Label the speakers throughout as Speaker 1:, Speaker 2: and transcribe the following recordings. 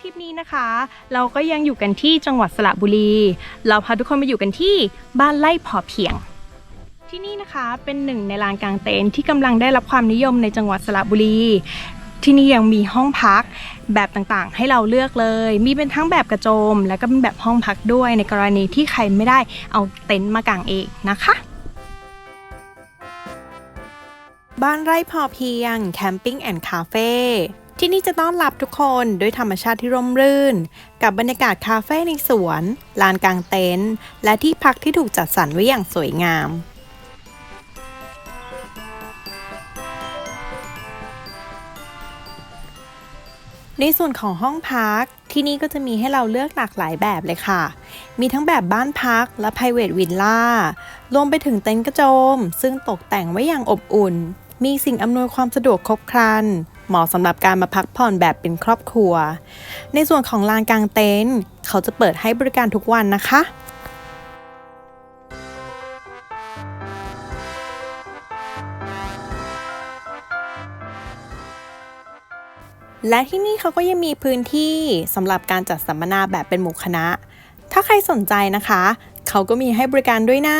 Speaker 1: ทริปนี้นะคะ เราก็ยังอยู่กันที่จังหวัดสระบุรี เราพาทุกคนมาอยู่กันที่บ้านไร่พอเพียง ที่นี่นะคะเป็นหนึ่งในลานกลางเต็นท์ที่กำลังได้รับความนิยมในจังหวัดสระบุรี ที่นี่ยังมีห้องพักแบบต่างๆ ให้เราเลือกเลย มีเป็นทั้งแบบกระโจม แล้วก็เป็นแบบห้องพักด้วยในกรณีที่ใครไม่ได้เอาเต็นท์มากางเองนะคะบ้านไร่พอเพียงแคมปิ้งแอนด์คาเฟ่ ที่นี่จะต้อนรับทุกคนด้วยธรรมชาติที่ร่มรื่น กับบรรยากาศคาเฟ่ในสวน ลานกลางเต็นท์และที่พักที่ถูกจัดสรรไว้อย่างสวยงามในส่วนของห้องพักที่นี่ก็จะมีให้เราเลือกหลากหลายแบบเลยค่ะ มีทั้งแบบบ้านพักและ private villa รวมไปถึงเต็นท์กระโจม ซึ่งตกแต่งไว้อย่างอบอุ่น มีสิ่งอำนวยความสะดวกครบครัน เหมาะสำหรับการมาพักผ่อนแบบเป็นครอบครัว ในส่วนของลานกลางเต็นท์เขาจะเปิดให้บริการทุกวันนะคะและที่นี่เขาก็ยังมีพื้นที่สำหรับการจัดสัมมนาแบบเป็นหมู่คณะ ถ้าใครสนใจนะคะ เขาก็มีให้บริการด้วยนะ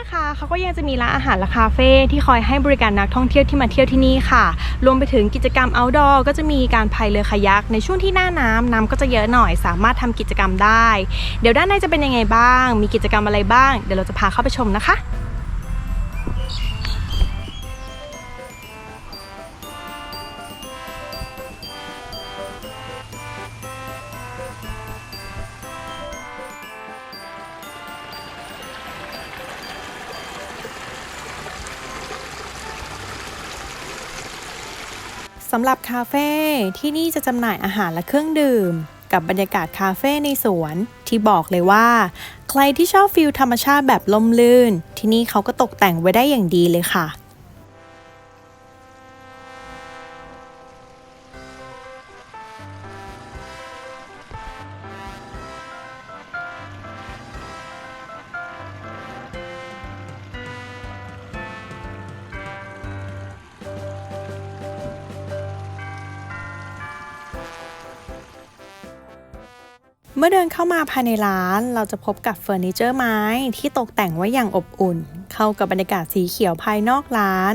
Speaker 1: นะคะเขาก็ยังจะมีร้านอาหารและคาเฟ่ที่คอยให้บริการนักท่องเที่ยวที่มาเที่ยวที่นี่ค่ะ รวมไปถึงกิจกรรม outdoor ก็จะมีการพายเรือคายักในช่วงที่หน้าน้ำน้ำก็จะเยอะหน่อย สามารถทำกิจกรรมได้ เดี๋ยวด้านในจะเป็นยังไงบ้าง มีกิจกรรมอะไรบ้าง เดี๋ยวเราจะพาเข้าไปชมนะคะ สำหรับคาเฟ่ที่นี่จะจำหน่ายอาหารและเครื่องดื่ม กับบรรยากาศคาเฟ่ในสวน ที่บอกเลยว่า ใครที่ชอบฟิลธรรมชาติแบบล่มลื่น ที่นี่เขาก็ตกแต่งไว้ได้อย่างดีเลยค่ะ เมื่อเดินเข้ามาภายในร้านเราจะพบกับเฟอร์นิเจอร์ไม้ที่ตกแต่งไว้อย่างอบอุ่น เข้ากับบรรยากาศสีเขียวภายนอกร้าน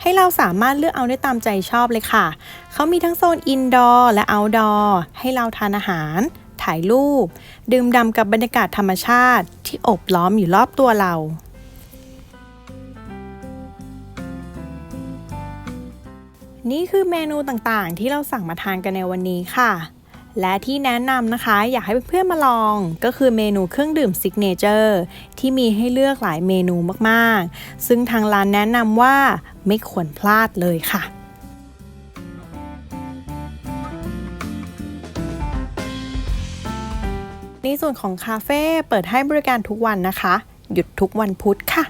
Speaker 1: ให้เราสามารถเลือกเอาได้ตามใจชอบเลยค่ะ เขามีทั้งโซนอินดอร์และเอาท์ดอร์ให้เราทานอาหาร ถ่ายรูป ดื่มด่ำกับบรรยากาศธรรมชาติที่อบล้อมอยู่รอบตัวเรานี่คือเมนูต่างๆ ที่เราสั่งมาทานกันในวันนี้ค่ะ และที่แนะนำนะคะ อยากให้เพื่อนๆมาลอง ก็คือเมนูเครื่องดื่มซิกเนเจอร์ที่มีให้เลือกหลายเมนูมากๆ ซึ่งทางร้านแนะนำว่าไม่ควรพลาดเลยค่ะในส่วนของคาเฟ่เปิดให้บริการทุกวันนะคะ หยุดทุกวันพุธค่ะ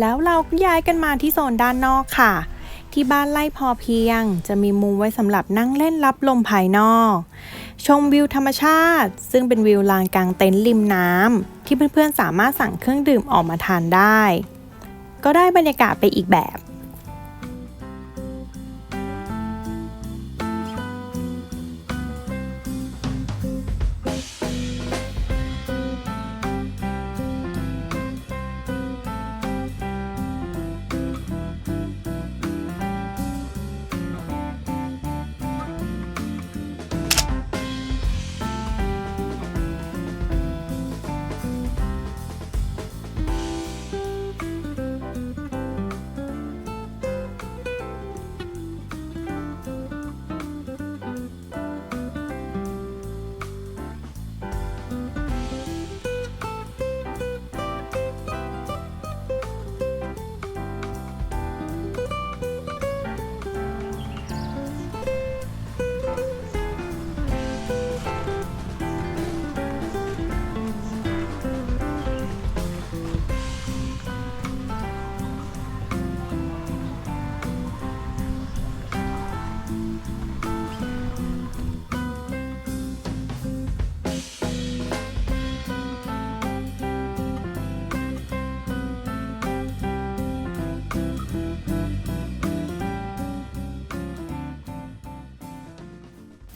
Speaker 1: แล้วเราก็ย้ายกันมาที่โซนด้านนอกค่ะ ที่บ้านไร่พอเพียง จะมีมุมไว้สำหรับนั่งเล่นรับลมภายนอก ชมวิวธรรมชาติ ซึ่งเป็นวิวลานกลางเต็นท์ริมน้ำที่เพื่อนๆสามารถสั่งเครื่องดื่มออกมาทานได้ ก็ได้บรรยากาศไปอีกแบบ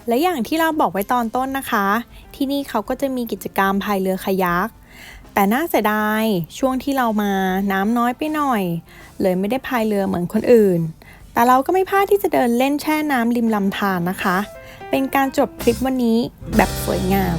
Speaker 1: และอย่างที่เราบอกไว้ตอนต้นนะคะ ที่นี่เขาก็จะมีกิจกรรมพายเรือคายัก แต่น่าเสียดายช่วงที่เรามาน้ำน้อยไปหน่อย เลยไม่ได้พายเรือเหมือนคนอื่น แต่เราก็ไม่พลาดที่จะเดินเล่นแช่น้ำริมลำธารนะคะ เป็นการจบทริปวันนี้แบบสวยงาม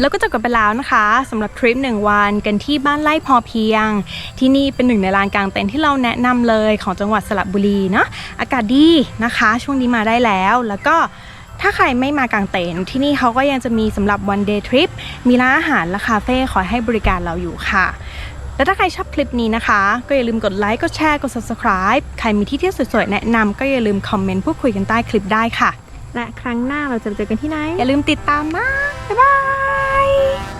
Speaker 1: แล้วก็จบกันไปแล้วนะคะสำหรับทริปหนึ่งวันกันที่บ้านไร่พอเพียง ที่นี่เป็นหนึ่งในลานกลางเต็นท์ที่เราแนะนำเลยของจังหวัดสระบุรีเนาะอากาศดีนะคะ ช่วงนี้มาได้แล้วแล้วก็ถ้าใครไม่มากางเต็นท์ที่นี่เขาก็ยังจะมีสำหรับวันเดย์ทริปมีร้านอาหารและคาเฟ่คอยให้บริการเราอยู่ค่ะ แล้วถ้าใครชอบคลิปนี้นะคะ ก็อย่าลืมกดไลค์กดแชร์กด subscribe ใครมีที่เที่ยวสวยๆ แนะนำก็อย่าลืมคอมเมนต์พูดคุยกันใต้คลิปได้ค่ะ
Speaker 2: และครั้งหน้าเราจะเจอกันที่ไหน
Speaker 1: อย่าลืมติดตามนะ บ๊ายบาย